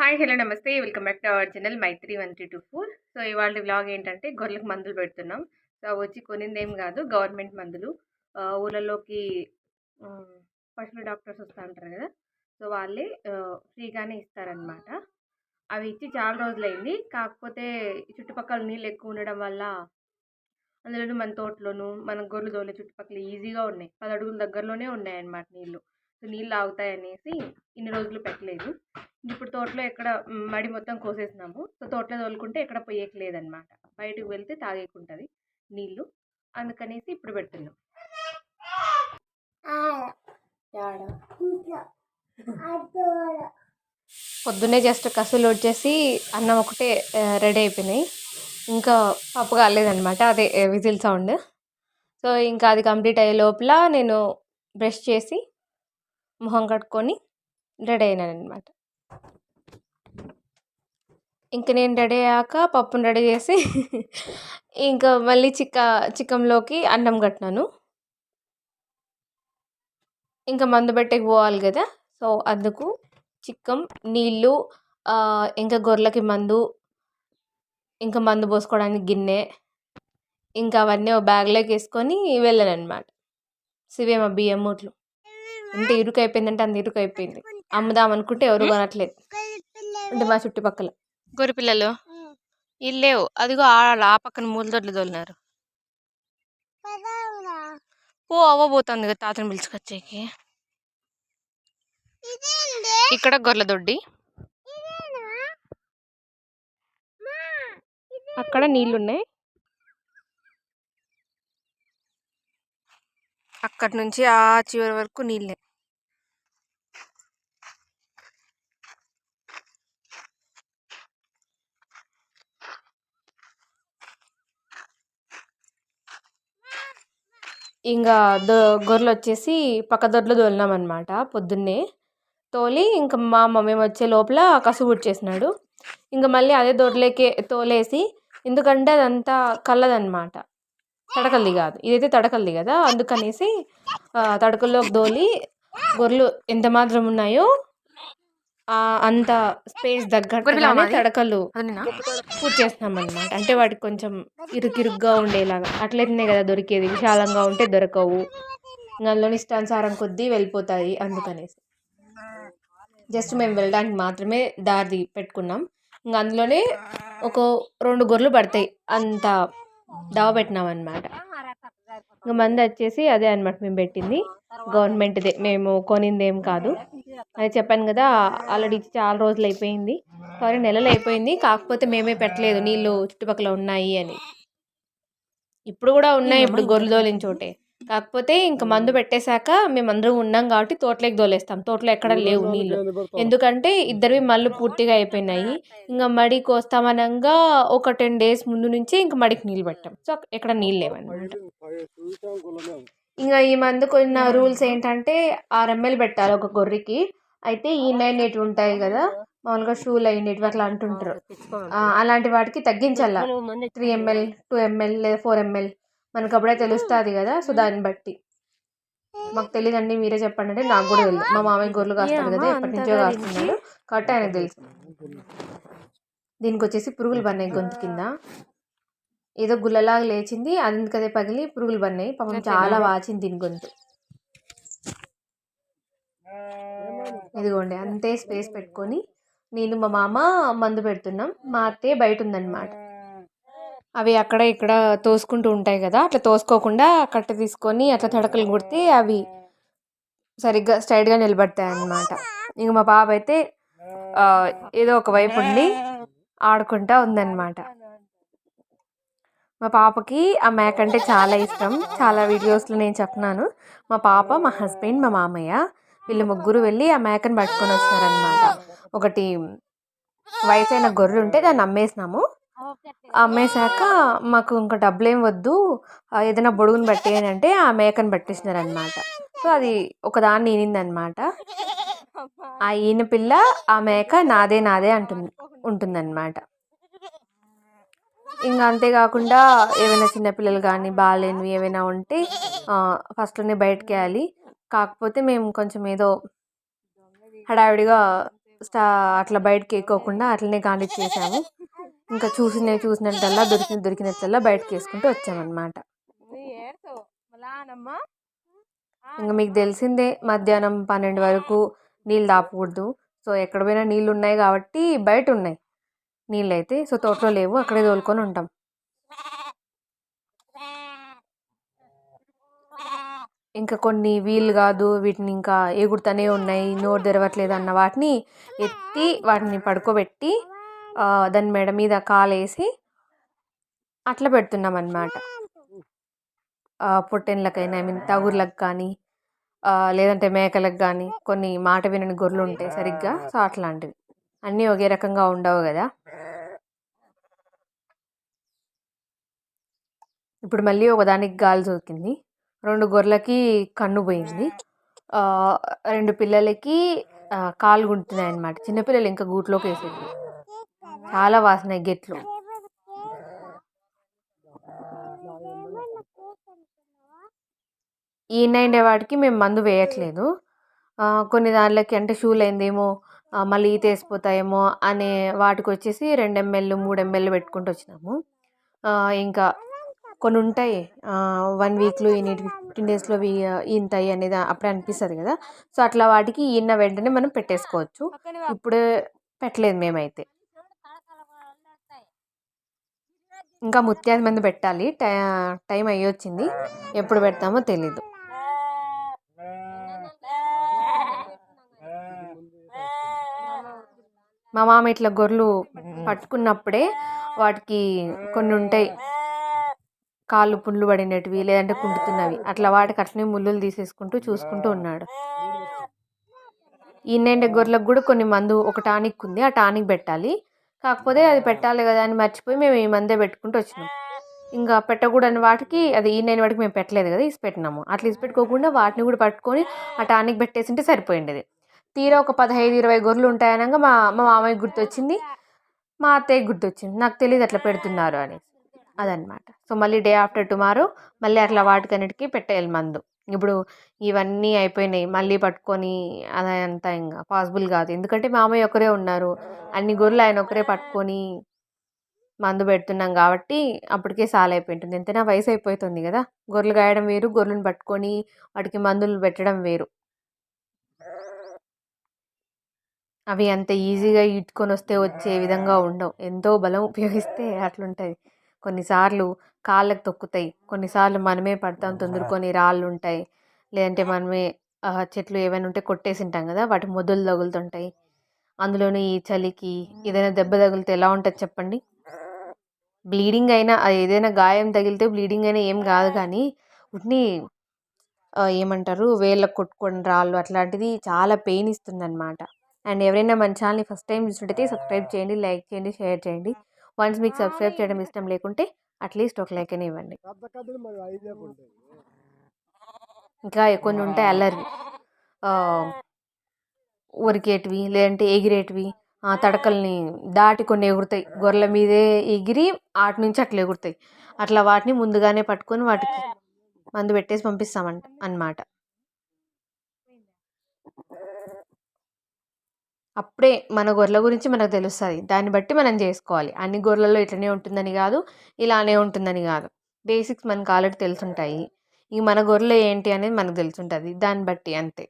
Hi hello namaste. Welcome back to our channel Maitri one three two four. So ఇవాళ vlog ఏంటంటే గొర్రెలకు మందులు పెడుతున్నాం. సో అవి వచ్చి కొనింది ఏం కాదు గవర్నమెంట్ మందులు. ఊళ్ళలోకి పశువుల డాక్టర్స్ వస్తూ ఉంటారు కదా. సో వాళ్ళే ఫ్రీగానే ఇస్తారనమాట అవి ఇచ్చి చాలా రోజులైంది. కాకపోతే చుట్టుపక్కల నీళ్ళు ఎక్కువ ఉండడం వల్ల అందులోనూ మన తోటలోను మన గొర్రెలు దోలే చుట్టుపక్కల ఈజీగా ఉన్నాయి. పది అడుగుల దగ్గరలోనే ఉన్నాయి అన్నమాట నీళ్ళు. సో నీళ్ళు ఆగుతాయి అనేసి ఇన్ని రోజులు పెట్టలేదు. ఇప్పుడు తోటలో ఎక్కడ మడి మొత్తం కోసేసినాము. సో తోటలో తోలుకుంటే ఎక్కడ పోయేకి లేదనమాట బయటకు వెళ్తే తాగేకుంటుంది నీళ్ళు. అందుకనేసి ఇప్పుడు పెడుతున్నాం. పొద్దున్నే జస్ట్ కసులు వచ్చేసి అన్నం ఒకటే రెడీ అయిపోయినాయి. ఇంకా పప్పు కాలేదనమాట అదే విజిల్ సౌండ్. సో ఇంకా అది కంప్లీట్ అయ్యే లోపల నేను బ్రష్ చేసి మొహం కట్టుకొని రెడీ అయినాను అనమాట ఇంక నేను రెడీ అయ్యాక పప్పును రెడీ చేసి ఇంకా మళ్ళీ చిక్క చిక్కంలోకి అన్నం కట్టినాను. ఇంకా మందు పెట్టేకి పోవాలి కదా సో అందుకు చిక్కం నీళ్ళు ఇంకా గొర్రెలకి మందు ఇంకా మందు పోసుకోవడానికి గిన్నె ఇంకా అవన్నీ ఒక బ్యాగ్లోకి వేసుకొని వెళ్ళాను అనమాట సివేమ బియ్యం మూట్లు. ఎంత ఇరుకు అయిపోయిందంటే అంత ఇరుకు అయిపోయింది అమ్ముదాం అనుకుంటే ఎవరు కొనట్లేదు. అంటే మా చుట్టుపక్కల. గొర్రె పిల్లలు? వీళ్ళు లేవు. అదిగో ఆడ ఆ పక్కన మూలదొడ్లు తోలినారు ఓ అవ్వబోతుంది కదా తాతను పిలుచుకొచ్చేకి ఇక్కడ గొర్రెల దొడ్డి. అక్కడ నీళ్ళున్నాయి అక్కడి నుంచి ఆ చివరి వరకు నీళ్ళే. ఇంకా దో గొర్రెలు వచ్చేసి పక్క దొడ్లో తోలినాం అనమాట పొద్దున్నే. తోలి ఇంకా మా మమ్మీ వచ్చే లోపల కసు చేసినాడు ఇంకా మళ్ళీ అదే దొడ్లేకే తోలేసి ఎందుకంటే అదంతా కల్లదనమాట తడకల్ది కాదు. ఇదైతే తడకల్ది కదా అందుకనేసి తడకల్లోకి దోలి గొర్రెలు ఎంత మాత్రం ఉన్నాయో అంత స్పేస్ తగ్గట్టుగానే తడకలు పూర్తి చేస్తున్నాం అనమాట అంటే వాటికి కొంచెం ఇరుకిరుగ్గా ఉండేలాగా అట్లయితేనే కదా దొరికేది. విశాలంగా ఉంటే దొరకవు. అందులోని ఇష్టానుసారం కొద్దీ వెళ్ళిపోతాయి అందుకనేసి. జస్ట్ మేము వెళ్ళడానికి మాత్రమే దారి పెట్టుకున్నాం. ఇంకా అందులోనే ఒక రెండు గొర్రెలు పడతాయి. అంత దావ పెట్టినాం అనమాట ఇంకా మంది వచ్చేసి అదే అనమాట మేము పెట్టింది. గవర్నమెంట్దే. మేము కొనింది కాదు. అది చెప్పాను కదా ఆల్రెడీ ఇచ్చి చాలా రోజులు అయిపోయింది. సారీ నెలలు అయిపోయింది. కాకపోతే మేమే పెట్టలేదు. నీళ్ళు చుట్టుపక్కల ఉన్నాయి అని. ఇప్పుడు కూడా ఉన్నాయి. ఇప్పుడు గొర్రెలు దోలిన చోటే. కాకపోతే ఇంకా మందు పెట్టేశాక మేము అందరం ఉన్నాం కాబట్టి తోటలోకి దోలేస్తాం తోటలో ఎక్కడ లేవు నీళ్ళు. ఎందుకంటే ఇద్దరివి మళ్ళీ పూర్తిగా అయిపోయినాయి. ఇంకా మడి కోస్తామనంగా ఒక టెన్ డేస్ ముందు నుంచి ఇంకా మడికి నీళ్ళు పెట్టాం. సో ఎక్కడ నీళ్ళు లేవన్నమాట. ఇంకా ఈ మందు కొన్న రూల్స్ ఏంటంటే ఆరు ఎంఎల్ పెట్టాలి ఒక గొర్రెకి. అయితే ఈ నైన్ ఎయిట్ ఉంటాయి కదా మామూలుగా షూలు అయినవి అట్లా అంటుంటారు. అలాంటి వాటికి తగ్గించాల. త్రీ ఎంఎల్ టూ ఎంఎల్ లేదా ఫోర్ ఎంఎల్ మనకు అప్పుడే తెలుస్తుంది కదా సో దాన్ని బట్టి. మాకు తెలియదండి మీరే చెప్పండి అంటే నాకు కూడా తెలియదు మా మామయ్య గొర్రెలు కాస్తారు కదా ఎప్పటి నుంచో కాస్తున్నారు కాబట్టి ఆయనకు తెలుసు. దీనికి వచ్చేసి పురుగులు పన్నాయి గొంతు కింద. ఏదో గుల్లలాగా లేచింది అందుకదే పగిలి పురుగులు పన్నాయి పాపం చాలా వాచింది దీని గొంతు. ఇదిగోండి అంతే స్పేస్ పెట్టుకొని నేను మా మామ మందు పెడుతున్నాం. మా అత్తయ్య బయట ఉందన్నమాట అవి అక్కడ ఇక్కడ తోసుకుంటూ ఉంటాయి కదా అట్లా తోసుకోకుండా కట్ట తీసుకొని అట్లా తడకలు కొడితే అవి సరిగ్గా స్ట్రైట్గా నిలబడతాయి అన్నమాట ఇంక మా పాప అయితే ఏదో ఒక వైపు ఉండి ఆడుకుంటా ఉందన్నమాట. మా పాపకి ఆ మేక అంటే చాలా ఇష్టం. చాలా వీడియోస్లో నేను చెప్తున్నాను. మా పాప మా హస్బెండ్ మా మామయ్య వీళ్ళు ముగ్గురు వెళ్ళి ఆ మేకను పట్టుకొని వచ్చినారనమాట ఒకటి వయసైన గొర్రె ఉంటే దాన్ని అమ్మేసినాము. అమ్మేశాక మాకు ఇంకా డబ్బులు ఏం వద్దు ఏదైనా బొడుగుని బట్టి అని అంటే ఆ మేకను పట్టేసినారనమాట సో అది ఒకదాన్ని ఈనిందనమాట ఆ ఈయన పిల్ల ఆ మేక నాదే నాదే అంటుంది ఉంటుందన్నమాట. ఇంకా అంతేకాకుండా ఏమైనా చిన్నపిల్లలు కానీ బాగాలేనివి ఏమైనా ఉంటే ఫస్ట్లోనే బయటకు వేయాలి కాకపోతే మేము కొంచెం ఏదో హడావిడిగా స్టా అట్లా బయటకి ఎక్కోకుండా అట్లనే కానిచ్చేసాము ఇంకా చూసిన చూసినట్టల్లా దొరికిన దొరికినట్లల్లా బయటకి వేసుకుంటూ వచ్చామన్నమాట ఇంకా మీకు తెలిసిందే మధ్యాహ్నం పన్నెండు వరకు నీళ్ళు తాపకూడదు. సో ఎక్కడ పోయినా నీళ్ళు ఉన్నాయి కాబట్టి బయట ఉన్నాయి నీళ్ళు అయితే సో తోటలో లేవు అక్కడే తోలుకొని ఉంటాం. ఇంకా కొన్ని వీలు కాదు వీటిని ఇంకా ఎగురుతూనే ఉన్నాయి నోరు తెరవట్లేదు అన్న వాటిని ఎత్తి వాటిని పడుకోబెట్టి దాని మెడ మీద కాలేసి అట్లా పెడుతున్నాం అన్నమాట పొట్టెన్లకైనా ఐ మీన్ తగుర్లకు కానీ లేదంటే మేకలకు కానీ కొన్ని మాట వినని గొర్రెలు ఉంటాయి సరిగ్గా. సో అట్లాంటివి. అన్నీ ఒకే రకంగా ఉండవు కదా. ఇప్పుడు మళ్ళీ ఒకదానికి గాలి సోకింది. రెండు గొర్రెలకి కన్ను పోయింది. రెండు పిల్లలకి కాలు గుంటున్నాయి అనమాట చిన్నపిల్లలు ఇంకా గూట్లోకి వేసేది. చాలా వాసన గెట్లు. ఈనైండే వాటికి మేము మందు వేయట్లేదు. కొన్ని దాంట్లోకి అంటే షూలు అయిందేమో మళ్ళీ ఈత వేసిపోతాయేమో అనే వాటికి వచ్చేసి రెండు ఎంఎల్ మూడు ఎంఎల్ పెట్టుకుంటూ వచ్చినాము. ఇంకా కొన్ని ఉంటాయి వన్ వీక్లో ఇన్ని ఫిఫ్టీన్ డేస్లో ఈనుతాయి అనేది అప్పుడే అనిపిస్తుంది కదా. సో అట్లా వాటికి ఈన వెంటనే మనం పెట్టేసుకోవచ్చు. ఇప్పుడు పెట్టలేదు మేమైతే. ఇంకా ముత్యాల మంది పెట్టాలి. టై టైం అయ్యొచ్చింది. ఎప్పుడు పెడతామో తెలీదు. మా మామ ఇట్లా గొర్రెలు పట్టుకున్నప్పుడే వాటికి కొన్ని ఉంటాయి కాళ్ళు పుండ్లు పడినటివి లేదంటే కుంటుతున్నవి. అట్లా వాటికి అట్లనే ముళ్ళులు తీసేసుకుంటూ చూసుకుంటూ ఉన్నాడు. ఈనెండే గొర్రెలకు కూడా కొన్ని మందు ఒక టానిక్ ఉంది. ఆ టానిక్ పెట్టాలి. కాకపోతే అది పెట్టాలి కదా అని మర్చిపోయి మేము ఈ మందే పెట్టుకుంటూ వచ్చినాం. ఇంకా పెట్టకూడని వాటికి అది ఈనైన వాటికి మేము పెట్టలేదు కదా ఇసి పెట్టినాము. అట్లా ఇసి పెట్టుకోకుండా వాటిని కూడా పట్టుకొని ఆ టానిక్ పెట్టేసింటే సరిపోయింది తీరా ఒక పదహైదు ఇరవై గొర్రెలు ఉంటాయనగా మా మా మామయ్య గుర్తొచ్చింది. మా అత్తయ్య గుర్తొచ్చింది. నాకు తెలియదు అట్లా పెడుతున్నారు అని. అదనమాట. సో మళ్ళీ డే ఆఫ్టర్ టుమారో మళ్ళీ అట్లా వాటికన్నిటికీ పెట్టేయాలి మందు. ఇప్పుడు ఇవన్నీ అయిపోయినాయి మళ్ళీ పట్టుకొని అదంతా ఇంకా పాసిబుల్ కాదు. ఎందుకంటే మామయ్య ఒకరే ఉన్నారు. అన్ని గొర్రెలు ఆయన ఒకరే పట్టుకొని మందు పెడుతున్నాం కాబట్టి అప్పటికే సాల్ అయిపోయింటుంది ఎంతైనా వయసు అయిపోతుంది కదా! గొర్రెలు గాయడం వేరు గొర్రెలను పట్టుకొని వాటికి మందులు పెట్టడం వేరు. అవి అంత ఈజీగా ఇట్టుకొని వస్తే వచ్చే విధంగా ఉండవు. ఎంతో బలం ఉపయోగిస్తే అట్లుంటుంది. కొన్నిసార్లు కాళ్ళకు తొక్కుతాయి. కొన్నిసార్లు మనమే పడతాం తొందరకొని రాళ్ళు ఉంటాయి లేదంటే మనమే చెట్లు ఏమైనా ఉంటే కొట్టేసి ఉంటాం కదా! వాటి మొదలు తగులుతుంటాయి. అందులోని ఈ చలికి ఏదైనా దెబ్బ తగిలితే ఎలా ఉంటుంది చెప్పండి? బ్లీడింగ్ అయినా ఏదైనా గాయం తగిలితే బ్లీడింగ్ అయినా ఏం కాదు కానీ ఉట్ని ఏమంటారు? వేళ్ళకు కొట్టుకొని రాళ్ళు అట్లాంటిది చాలా పెయిన్ ఇస్తుంది అనమాట అండ్ ఎవరైనా మన ఛానల్ని ఫస్ట్ టైం చూసినట్టయితే సబ్స్క్రైబ్ చేయండి లైక్ చేయండి షేర్ చేయండి. వన్స్ మీకు సబ్స్క్రైబ్ చేయడం ఇష్టం లేకుంటే అట్లీస్ట్ ఒక లైక్ అని ఇవ్వండి ఇంకా కొన్ని ఉంటాయి అల్లరి ఉరికేటివి లేదంటే ఎగిరేటివి తడకల్ని దాటి కొన్ని ఎగురుతాయి. గొర్రెల మీదే ఎగిరి వాటి నుంచి అట్లా ఎగురుతాయి. అట్లా వాటిని ముందుగానే పట్టుకొని వాటికి మందు పెట్టేసి పంపిస్తామంట అన్నమాట. అప్పుడే మన గొర్రెల గురించి మనకు తెలుస్తుంది. దాన్ని బట్టి మనం చేసుకోవాలి. అన్ని గొర్రెలలో ఇట్లనే ఉంటుందని కాదు ఇలానే ఉంటుందని కాదు. బేసిక్స్ మనకు ఆల్రెడీ తెలుసుంటాయి. ఈ మన గొర్రెలు ఏంటి అనేది మనకు తెలుసుంటుంది. దాన్ని బట్టి అంతే.